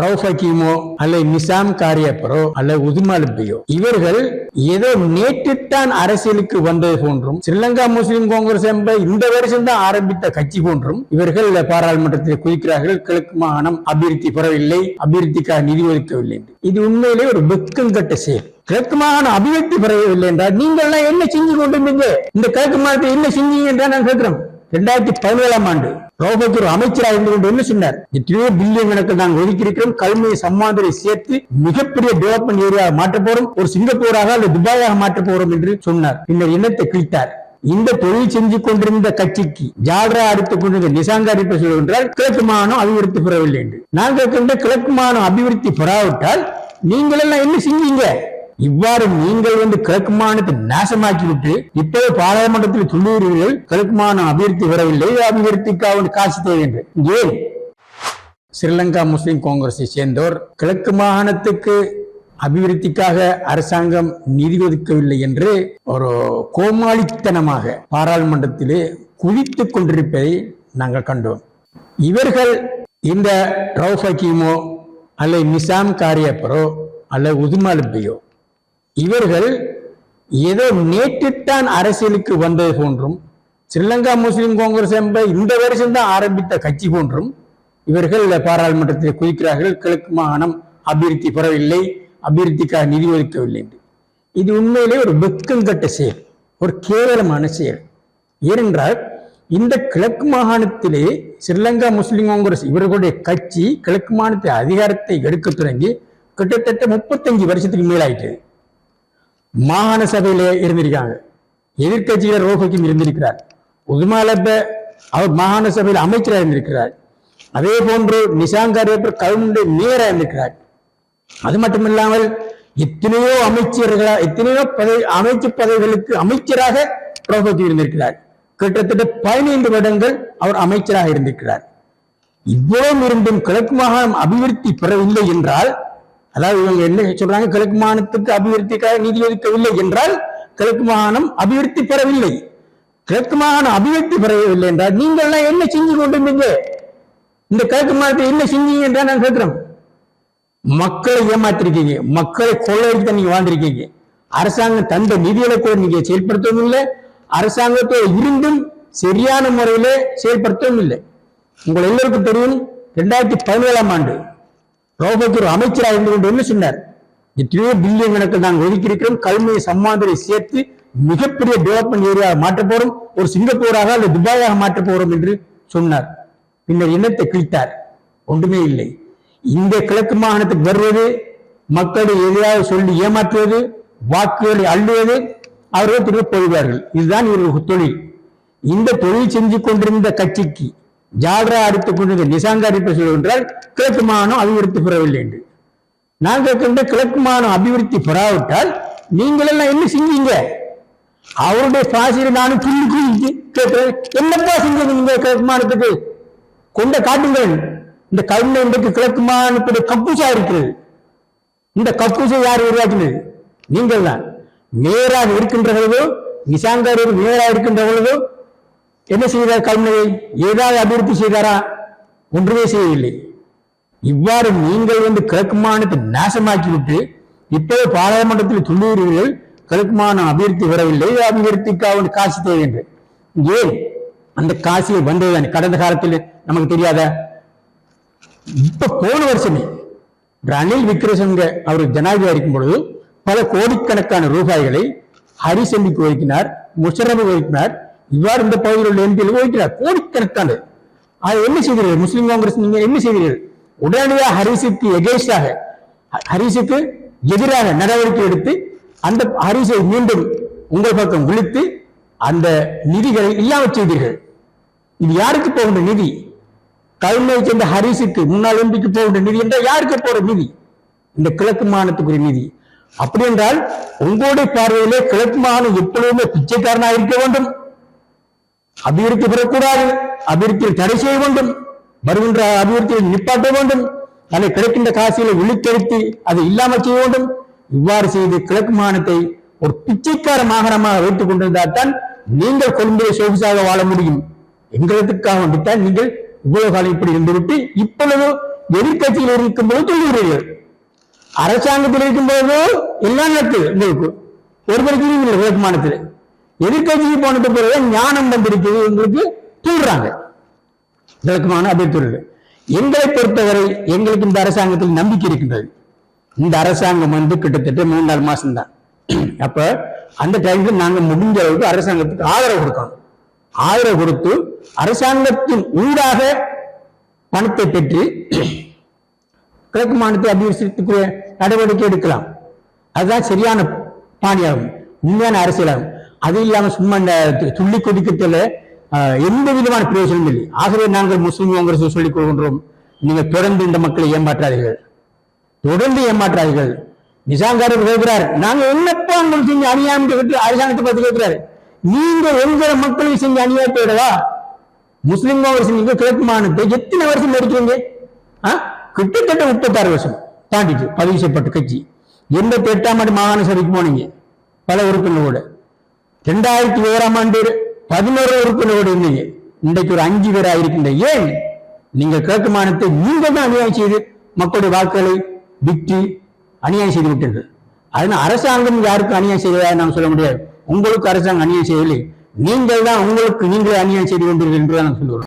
ரவுஃபக்கீமோ அல்லது நிசாம் காரியப்பரோ அல்லது உதுமலிப்பையோ இவர்கள் ஏதோ நேற்றுத்தான் அரசியலுக்கு வந்தது போன்றும் ஸ்ரீலங்கா முஸ்லிம் காங்கிரஸ் என்ப இந்த வருஷம் தான் ஆரம்பித்த கட்சி போன்றும் இவர்கள் பாராளுமன்றத்தில் குதிக்கிறார்கள் கிழக்கு மாகாணம் அபிவிருத்தி பெறவில்லை அபிவிருத்திக்காக நிதி ஒதுக்கவில்லை இது உண்மையிலே ஒரு வெக்கம் கட்ட செயல். கிழக்கு மாகாணம் அபிவிருத்தி பெறவில்லை என்றால் நீங்கள் எல்லாம் என்ன செஞ்சு கொண்டிருந்தீங்க? இந்த கிழக்கு மாகாணத்தை என்ன செஞ்சீங்க என்றால் நான் கேட்கிறோம் ரெண்டாயிரத்தி பதினேழாம் ஆண்டு ரோபோக்கு ஒரு அமைச்சராக இருந்து கொண்டு என்ன சொன்னார்? எத்தனையோ பில்லியன் கணக்கில் நாங்கள் ஒதுக்கி இருக்கிறோம் கல்வியை சம்மாந்தரை சேர்த்து மிகப்பெரிய டெவலப்மெண்ட் ஏரியாவை மாற்ற போறோம். ஒரு சிங்கப்பூராக அல்லது துபாயாக மாற்ற போறோம் என்று சொன்னார். பின்னர் இனத்தை கிழித்தார்? இந்த தொழில் செஞ்சு கொண்டிருந்த கட்சிக்கு ஜால்ரா அடித்துக் கொண்டிருந்த நிசாங்க அடிப்பு சொல்கின்றால் கிழக்கு மாகாணம் அபிவிருத்தி பெறவில்லை என்று. நான் கேட்கின்ற கிழக்கு மாகாணம் அபிவிருத்தி பெறாவிட்டால் நீங்களெல்லாம் என்ன செஞ்சீங்க? இவ்வாறு நீங்கள் வந்து கிழக்கு மாநிலத்தை நாசமாக்கி விட்டு இப்போது பாராளுமன்றத்தில் சொல்லுகிறீர்கள் கிழக்கு மாநிலம் அபிவிருத்தி வரவில்லை அபிவிருத்திக்காக காசு தேவை என்று ஏன் ஸ்ரீலங்கா முஸ்லிம் காங்கிரஸை சேர்ந்தோர் கிழக்கு மாகாணத்துக்கு அபிவிருத்திக்காக அரசாங்கம் நிதி ஒதுக்கவில்லை என்று ஒரு கோமாளித்தனமாக பாராளுமன்றத்திலே குவித்துக் கொண்டிருப்பதை நாங்கள் கண்டோம். இவர்கள் இந்த ரவுஃப் அல்ல அல்லது நிசாம் காரியப்பரோ அல்லது உதுமாலுப்பையோ இவர்கள் ஏதோ நேற்றுத்தான் அரசியலுக்கு வந்தது போன்றும் ஸ்ரீலங்கா முஸ்லிம் காங்கிரஸ் என்ப இந்த வருஷம் தான் ஆரம்பித்த கட்சி போன்றும் இவர்கள் பாராளுமன்றத்தில் குதிக்கிறார்கள் கிழக்கு மாகாணம் அபிவிருத்தி பெறவில்லை அபிவிருத்திக்காக நிதி ஒதுக்கவில்லை என்று. இது உண்மையிலே ஒரு வெக்கங்கட்ட செயல் ஒரு கேவலமான செயல். ஏனென்றால் இந்த கிழக்கு மாகாணத்திலே ஸ்ரீலங்கா முஸ்லிம் காங்கிரஸ் இவர்களுடைய கட்சி கிழக்கு மாகாணத்தை அதிகாரத்தை எடுக்க தொடங்கி கிட்டத்தட்ட முப்பத்தஞ்சு வருஷத்துக்கு மேலாயிட்டது. மாகாண சபையில இருந்திருக்காங்க எதிர்கட்சியில ரோஹிக்கும் இருந்திருக்கிறார். உதுமாலப்ப அவர் மாகாண சபையில் அமைச்சராக இருந்திருக்கிறார். அதே போன்று நிசாங்காரியப்பர் கவுண்டு மேயராக இருந்திருக்கிறார். அது மட்டுமில்லாமல் எத்தனையோ அமைச்சர்களா எத்தனையோ பதவி அமைச்சு பதவிகளுக்கு அமைச்சராக ரோஹிக்கு இருந்திருக்கிறார். கிட்டத்தட்ட பதினைந்து வருடங்கள் அவர் அமைச்சராக இருந்திருக்கிறார். இவ்வளவு இருந்தும் கிழக்கு மாகாணம் அபிவிருத்தி பெறவில்லை என்றால் அதாவது இவங்க என்ன சொல்றாங்க? கிழக்கு மாகாணத்துக்கு அபிவிருத்திக்காக நிதி ஒதுக்கவில்லை என்றால் கிழக்கு மாகாணம் அபிவிருத்தி பெறவில்லை. கிழக்கு மாகாணம் அபிவிருத்தி பெறவில்லை என்றால் நீங்கள் என்ன செஞ்சு கொண்டிருந்தீங்க? இந்த கிழக்கு மாகாணத்தை என்ன செஞ்சீங்க என்றால் நான் கேட்கிறேன். மக்களை ஏமாத்திருக்கீங்க. மக்களை கொள்ளையடித்த நீங்க வாழ்ந்திருக்கீங்க. அரசாங்கம் தந்த நிதிகளை கூட நீங்க செயல்படுத்தவும் இல்லை. அரசாங்கத்தோடு இருந்தும் சரியான முறையில செயல்படுத்தவும் இல்லை. உங்கள் எல்லோருக்கும் தெரியும் ரெண்டாயிரத்தி பதினேழாம் ஆண்டு ரோபோக்கு அமைச்சராக இருந்து கொண்டு என்ன சொன்னார்? எத்தனையோ பில்லியன் கணக்கில் நாங்கள் ஒதுக்கி இருக்கிறோம் கல்வியை சம்மாந்தரை சேர்த்து மிகப்பெரிய டெவலப்மெண்ட் ஏரியா மாற்ற போறோம். ஒரு சிங்கப்பூராக அல்லது துபாயாக மாற்ற போறோம் என்று சொன்னார். பின்னர் இனத்தை கிழித்தார்? ஒன்றுமே இல்லை. இந்த கிழக்கு மாகாணத்துக்கு வருவது மக்களை எதிராக சொல்லி ஏமாற்றுவது வாக்குகளை அள்ளுவது அவர்கள் திரும்ப போய்வார்கள் இதுதான் இவர்கள் தொழில். இந்த தொழில் செஞ்சு கொண்டிருந்த கட்சிக்கு ஜால்ரா அடித்துக் கொண்டிருந்த நிசாங்க அடிப்பு சொல்கின்றால் கிழக்கு மாகாணம் அபிவிருத்தி பெறவில்லை என்று. நான் கேட்கின்ற கிழக்கு மாகாணம் அபிவிருத்தி பெறாவிட்டால் நீங்கள் எல்லாம் என்ன செஞ்சீங்க அவருடைய பாசியில் நானும் புள்ளி குளிச்சு கேட்கிறேன் என்னப்பா செஞ்சது நீங்க கிழக்கு மாநிலத்துக்கு கொண்ட காட்டுங்கள். இந்த கருணை இன்றைக்கு கிழக்கு மாநிலத்துடைய கப்பூசா இருக்கிறது. இந்த கப்பூசை யார் உருவாக்கினது? நீங்கள் தான் நேராக இருக்கின்ற பொழுதோ நிசாங்கர் நேராக இருக்கின்ற பொழுதோ என்ன செய்தார் கருணையை ஏதாவது அபிவிருத்தி செய்தாரா? ஒன்றுமே செய்யவில்லை. இவ்வாறு நீங்கள் வந்து கிழக்கு மாநிலத்தை நாசமாக்கி விட்டு இப்போது பாராளுமன்றத்தில் சொல்லுகிறீர்கள் கிழக்கு மாநிலம் அபிவிருத்தி வரவில்லை அபிவிருத்திக்காக காசு தேவை என்று. ஏன்? அந்த காசியை வந்ததுதான்? கடந்த காலத்தில் நமக்கு தெரியாத? இப்ப போன வருஷமே ரணில் விக்ரமசிங்க அவர் ஜனாதிபதி இருக்கும் பொழுது பல கோடிக்கணக்கான ரூபாய்களை ஹரிசந்திக்கு ஒதுக்கினார் முஷரஃபு ஒதுக்கினார் இவ்வாறு இந்த பகுதியில் எம்பியில் ஒதுக்கினார் கோடிக்கணக்கான. அதை என்ன செய்கிறீர்கள்? முஸ்லிம் காங்கிரஸ் நீங்க என்ன செய்கிறீர்கள்? உடனடியாக ஹரிசுக்கு எகேஸ்டாக ஹரிசுக்கு எதிராக நடவடிக்கை எடுத்து அந்த ஹரிசை மீண்டும் உங்கள் பக்கம் விழித்து அந்த நிதிகளை இல்லாமல் செய்தீர்கள். இது யாருக்கு போகின்ற நிதி? கல்மையை சேர்ந்த ஹரிசுக்கு முன்னாள் எம்பிக்கு போகின்ற நிதி என்றால் யாருக்கு போற நிதி? இந்த கிழக்கு மாநிலத்துக்குரிய நிதி. அப்படி என்றால் உங்களுடைய பார்வையிலே கிழக்கு மாநிலம் எப்பொழுதுமே பிச்சைக்காரனாக இருக்க வேண்டும். அபிவிருத்தி பெறக்கூடாது. அபிவிருத்தியில் தடை செய்ய வேண்டும். வருகின்ற அபிவிருத்தியை நிப்பாட்ட வேண்டும். அதை கிடைக்கின்ற காசிகளை விழித்தெடுத்து அதை இல்லாமல் செய்ய வேண்டும். இவ்வாறு செய்து கிழக்கு மாநிலத்தை ஒரு பிச்சைக்கார மாகாணமாக வைத்துக் கொண்டிருந்தால் தான் நீங்கள் கொழும்பிலே சொகுசாக வாழ முடியும். எங்களுக்காக வந்துட்டால் நீங்கள் இவ்வளவு காலம் இப்படி இருந்துவிட்டு இப்பொழுது எதிர்க்கட்சியில் இருக்கும்போது சொல்லுகிறீர்கள். அரசாங்கத்தில் இருக்கும்போது எல்லாம் நடக்குது உங்களுக்கு. ஒரு பிரச்சனையும் இல்லை விளக்குமானத்தில் எதிர்கட்சிக்கு போனது பிறகு ஞானம் வந்திருக்குது. எங்களுக்கு சொல்றாங்க விளக்குமான அப்படி சொல்லுது எங்களை பொறுத்தவரை எங்களுக்கு இந்த அரசாங்கத்தில் நம்பிக்கை இருக்கின்றது இந்த அரசாங்கம் வந்து கிட்டத்தட்ட மூணு நாலு மாசம் தான் அப்ப அந்த டைம்ல நாங்க முடிஞ்ச அளவுக்கு அரசாங்கத்துக்கு ஆதரவு கொடுக்கணும். ஆதரவு கொடுத்து அரசாங்கத்தின் ஊடாக பணத்தை பெற்று கிழக்கு மாநிலத்தை அபிவிருத்திக்குரிய நடவடிக்கை எடுக்கலாம். அதுதான் சரியான பாணியாகும். உண்மையான அரசியலாகும். அது இல்லாம சும்மா இந்த துள்ளி கொதிக்கத்தில் எந்த விதமான பிரயோஜனம் இல்லை. ஆகவே நாங்கள் முஸ்லீம் காங்கிரஸ் சொல்லிக் கொள்கின்றோம் நீங்கள் தொடர்ந்து இந்த மக்களை ஏமாற்றாதீர்கள். தொடர்ந்து ஏமாற்றாதீர்கள். நிசாங்காரர் கேட்கிறார் நாங்க என்னப்பா உங்களுக்கு செஞ்சு அநியாயம் கேட்டு அரசாங்கத்தை பார்த்து கேட்கிறாரு? நீங்க எங்கிற மக்களுக்கு செஞ்ச அநியாயத்தை விடவா? முஸ்லிம் காங்கிரஸ் நீங்க கிழக்கு மாநிலத்தை எத்தனை வருஷம் நடிக்கிறீங்க ஆ? கிட்டத்தட்ட முப்பத்தாறு வருஷம் தாண்டிட்டு பதிவு செய்யப்பட்ட கட்சி. எண்பத்தி எட்டாம் ஆண்டு மாகாண சபைக்கு போனீங்க பல உறுப்பினர்களோட. ரெண்டாயிரத்தி ஓராம் ஆண்டு பதினோரு உறுப்பினரோடு இருந்தீங்க. இன்றைக்கு ஒரு அஞ்சு பேர் ஆயிருக்கின்ற ஏன்? நீங்க கிழக்கு மாநிலத்தை நீங்க தான் அநியாயம் செய்து மக்களுடைய வாக்குகளை விற்று அநியாயம் செய்து விட்டீர்கள். அதனால் அரசாங்கம் யாருக்கும் அநியாயம் செய்ததா நான் சொல்ல முடியாது. உங்களுக்கு அரசாங்கம் அநியாயம் செய்யவில்லை. நீங்கள் தான் உங்களுக்கு நீங்களே அநியாயம் செய்து கொண்டீர்கள் என்று தான் நான் சொல்லுவேன்